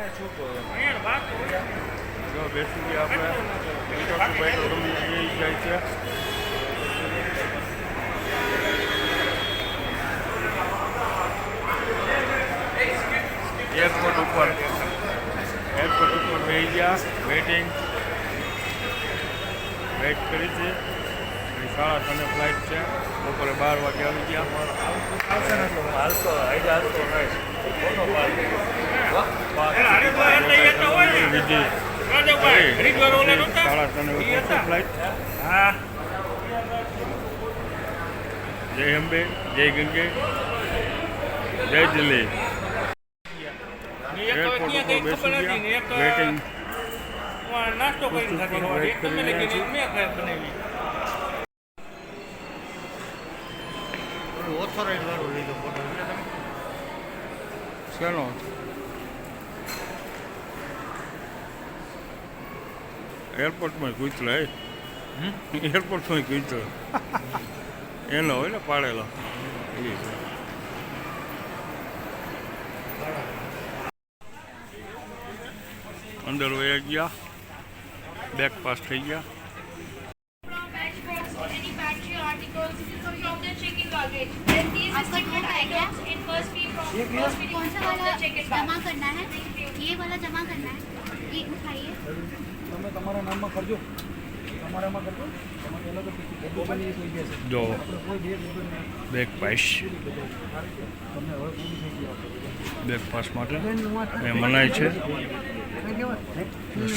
જો એરપોર્ટ ઉપર. એરપોર્ટ ઉપર બેસી ગયા. વેઇટિંગ વેઇટ કરી છે. સાડા ત્રણે ફ્લાઇટ છે. બપોરે બાર વાગે આવી ગયા. હાલતો આઈડા હાલતો સાડા ત્રણે ફ્લાઇટ જય અંબે જય ગંગે જય દિલ્હી. એરપોર્ટ ઉપર બેસી ગયા. વેટિંગ નાસ્તો કરીને ખાધી હોય. કરી તમે રહ્યા મેં બનાવી? ઓથોરાઇઝ વાળો લીધો ફોટો શેનો? એરપોર્ટમાં કૂતરા એ? એરપોર્ટમાં કૂતરો એનો હોય ને પાડેલો. એ અંદર વયા ગયા. બેક પાસ થઈ ગયા. the check-in luggage. Then these restricted items in first fee from first fee कौन सा from वाला the check-in जमा bag. करना है ये वाला जमा करना है ये उठाइए તમે તમારા નામમાં કરજો તમારામાં કરજો તમારે અલગ જ બધું બની કોઈ બેસે જો આપણે કોઈ બે વગર નહીં. બેક પાસ તમને હવે પૂરી થઈ ગઈ આપણે. બેક પાસ માટે એ મનાય છે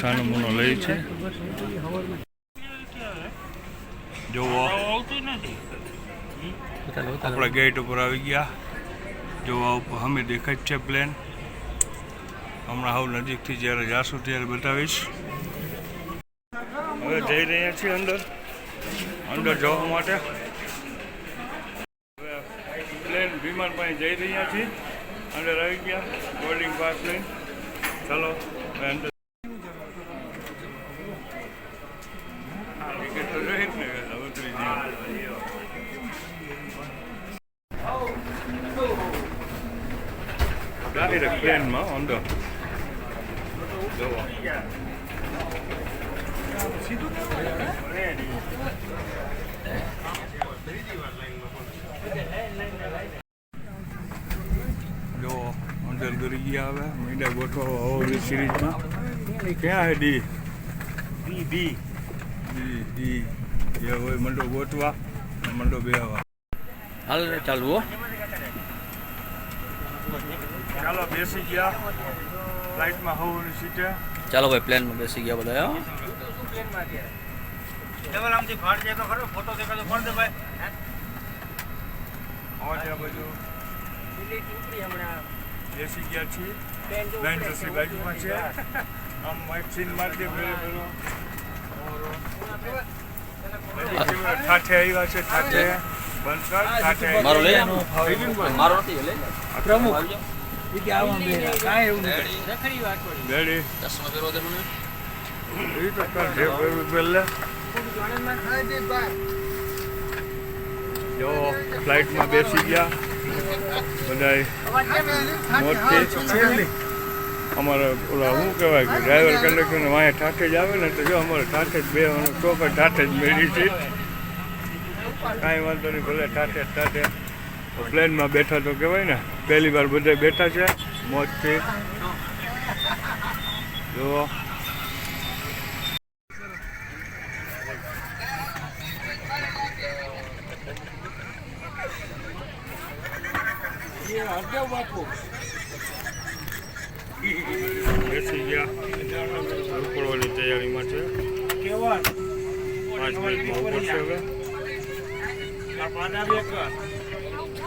સાનમૂનો લે છે બસ એ બધી હવારમાં જોવો આવતું નથી આપણે ગેટ ઉપર આવી ગયા. જોવા ઉપર અમે દેખાય જ છે પ્લેન હમણાં હાવ નજીકથી જ્યારે જાશું ત્યારે બતાવીશ. હવે જઈ રહ્યા છીએ અંદર. અંદર જવા માટે. હવે પ્લેન વિમાન પાસે જઈ રહ્યા છીએ. અંદર આવી ગયા. બોર્ડિંગ પાસ લઈને. ચલો હવે અંદર. હવે તો જોઈ જ ને ઉતરી જઈએ ડાયરેક્ટ પ્લેનમાં જો અંદર દોરી ગયા હવે મીંડા ગોઠવા હોવી સિરીઝમાં. ક્યાં હે ડી? ડી ડી. ડી ડી એ હોય મંડો ગોઠવા મંડો બેહવા. હાલ રે ચાલુ હો. ચાલો બેસી ગયા. ફ્લાઇટમાં હોવાની સીટે. ચાલો ભાઈ પ્લેનમાં બેસી ગયા બધા હો. લેવલ આમથી ફાડ જાય તો ખરો ફોટો દેખાતો પડ દે ભાઈ. આવા ત્યાં બાજુ. બેસી ગયા છીએ. બેન જસી બાજુમાં છે. આમ માઇક સીન મારી દે પેલો પેલો ઠાઠે આવ્યા છે ઠાઠે. ઠાઠે મારો લે. મારો નથી લે. પ્રમુખ. એ કે આવા બે કાંઈ એવું નહીં રેડી ચશ્મા પહેરવા દે મને એ તો કર જે પહેરવું પહેલે જો ફ્લાઇટમાં બેસી ગયા બધાય મોજથી અમારે ઓલા શું કહેવાય કે ડ્રાઈવર કંડક્ટરને વાંહે ઠાઠે જ આવે ને તો જો અમારે ઠાઠે જ બે ચોકર ઠાઠે જ મેળી છે કાંઈ વાંધો નહીં ભલે ઠાઠે જ ઠાઠે પ્લેનમાં બેઠા તો કહેવાય ને, પહેલી વાર બધા બેઠા છે મોજથી જુઓ. બેસી ગયા. તૈયારીમાં છે. પાંચ મિનિટમાં ઉપડશે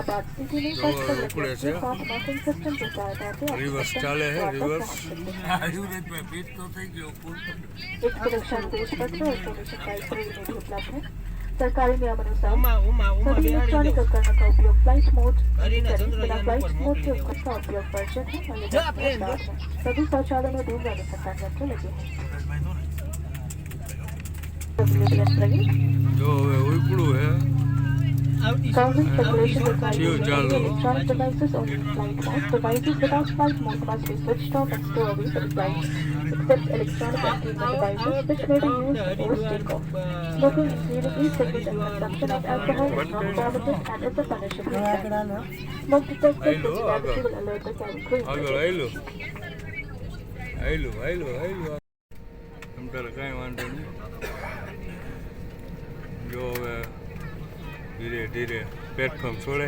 about city में तो फर्स्ट कर ऊपरे रखिए से। साथ बफिंग सिस्टम के साथ आते हैं रिवर्स चाले है, रिवर्स। एक सुरक्षा निर्देश पत्र और सोल्यूशन प्राइस पर भी उपलब्ध है सरकारी नियमानुसार ઉમા ઉમા ઉમા सभी બિહારી इलेक्ट्रॉनिक जाओ उपकरणों का उपयोग फ्लाइट मोड अरीना करें चंद्रयान बिना पर फ्लाइट मोड के मोकली उपकरण का उपयोग वर्जित है और जा, निगरानी प्लेन, के साथ है। सभी शौचालय में धूल वाले सत्ता यंत्र लगे हैं WBS प्रवीण જો Government regulation requires electronic devices on flight. Devices without flight mode must be switched off and stay away from flight, except electronic entertainment devices which may be used post takeoff. Smoking, including e-cigarettes and consumption of alcohol, is not permitted and is a punishable offense. Smoke detectors which gravity will alert the cabin crew. I'm gonna go and do it. ધીરે ધીરે platform છોડે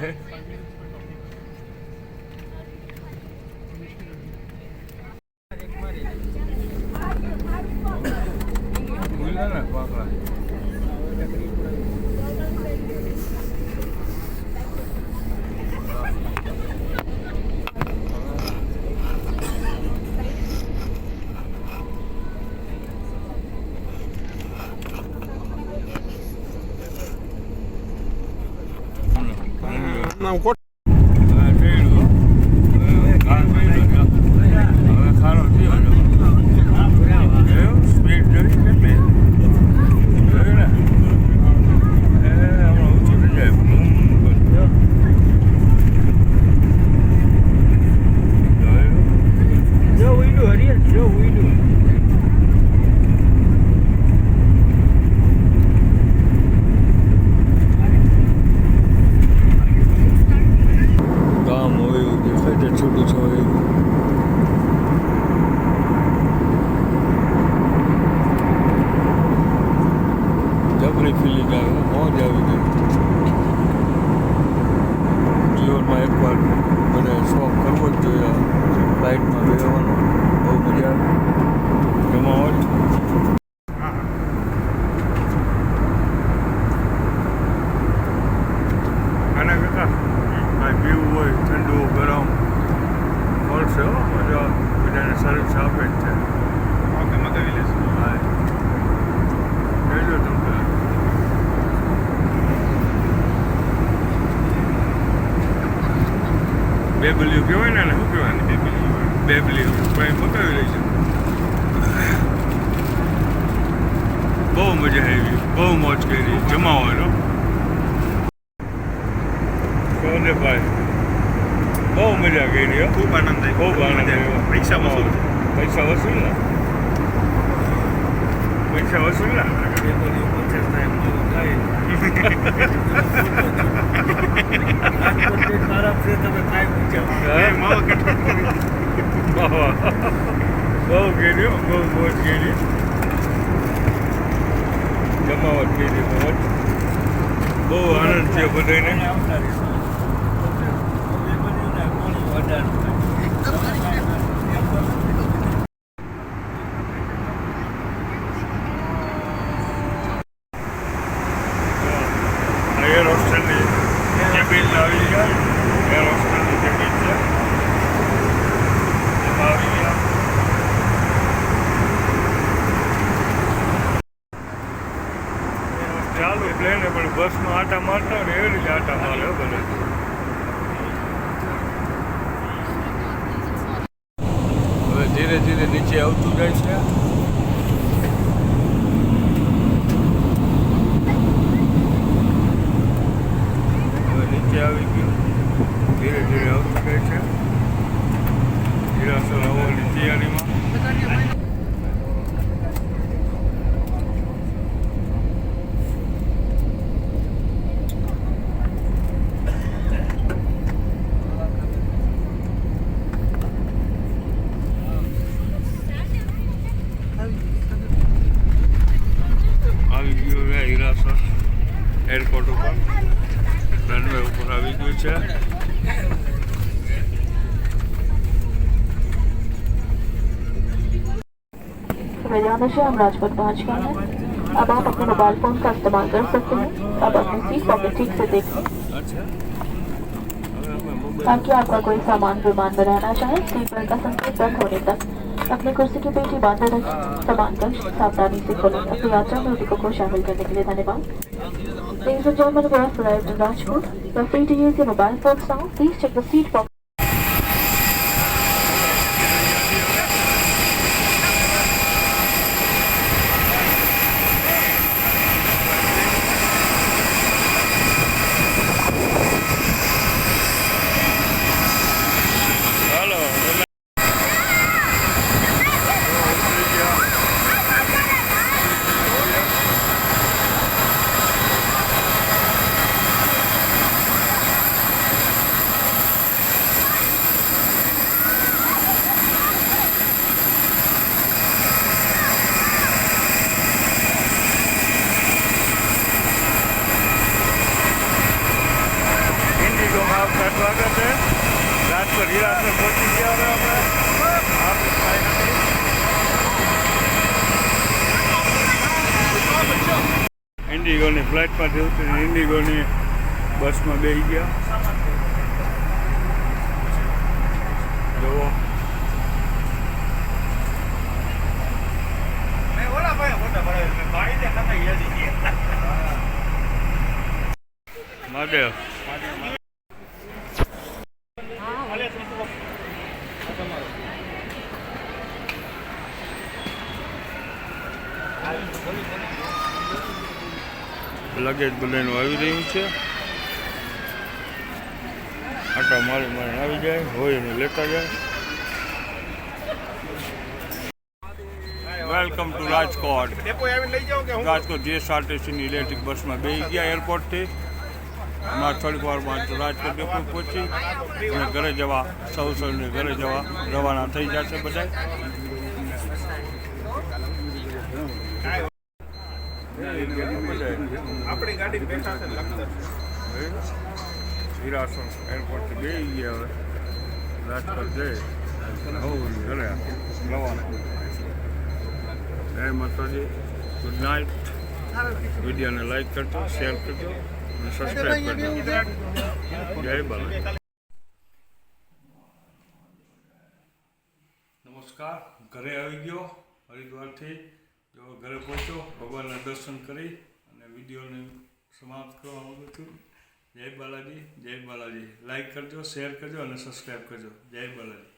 нам хоче. બે blue કહેવાય ને શું કહેવાય ને બેબલ્યુ પણ એ મગાવી લઈશું બહુ મજા આવી બહુ મોજ કરી જમાવાનો સોનેભાઈ બહુ મજા કરી ખૂબ આનંદ થાય ખૂબ આનંદ આવ્યો પૈસા વસૂલ પૈસા વસૂલ ને પૈસા વસૂલ ને. બહુ હો, બહુ મોજ કરી જમાવટ કરી મોજ બહુ આનંદ છે બધાને એર હોસ્ટેલની કેબિન આવી ગયા એર હોસ્ટેલની કેબિન છે એમાં આવી ગયા ચાલુ પ્લેન પણ બસમાં આટા મારતા ને એવી રીતે આટા મારે બધે ધીરે ધીરે નીચે આવતું જાય છે. હવે નીચે આવી ગયું. ધીરે ધીરે આવતું જાય છે. હીરાસર આવવાની તૈયારીમાં. એરપોર્ટ ઉપર રનવે ઉપર આવી ગયું છે संविधान से हम राजपथ पहुंच गए हैं अब आप अपने मोबाइल फोन का इस्तेमाल कर सकते हैं अब अपनी सीट पॉकेट ठीक से देख लें અચ્છા ताकि आपका कोई सामान विमान में रहना चाहे सीट बेल्ट का संकेत बंद होने तक अपनी कुर्सी की पेटी बांधे रखें सामान का सावधानी से खोलें अपनी यात्रा में को, को शामिल करने के लिए धन्यवाद Ladies and gentlemen, we have arrived in Rajkot. Are free to use your mobile phones now. Please check the seat pocket. સ્વાગત છે. રાજકોટ હીરાસર પહોંચી ગયા હવે આપણે. આપણી હતી ઇન્ડિગોની ફ્લાઇટમાંથી ઉતરીને ઇન્ડિગોની બસમાં બેસી ગયા. જુઓ. મહાદેવ. લગેજ બધાનું આવી રહ્યું છે. આટા મારી મારી આવી જાય, હોય એને લેતા જાય. Welcome to Rajkot. રાજકોટ જીએસઆરટીસીની ઇલેક્ટ્રિક બસમાં બે ગયા એરપોર્ટથી હમણાં થોડીક વારમાં રાજકોટ ડેપો પહોંચી. અને ઘરે જવા, સૌ સૌને ઘરે જવા, રવાના થઈ જશે બધા આપણી ગાડી બેઠા છે લખતર. હીરાસન એરપોર્ટથી બેસી ગયા હવે. રાજકોટ જઈ. હોવું ઘરે રવાના જય માતાજી. ગુડ નાઇટ વિડીયોને લાઈક કરજો શેર કરજો, અને સબસ્ક્રાઈબ કરજો. જય બાલા નમસ્કાર. ઘરે આવી ગયો હરિદ્વારથી. જો ઘરે પહોંચ્યો, ભગવાનના દર્શન કરી. વિડીયોને સમાપ્ત કરવા માગું છું. જય બાલાજી જય બાલાજી. લાઈક કરજો શેર કરજો અને સબસ્ક્રાઈબ કરજો. જય બાલાજી.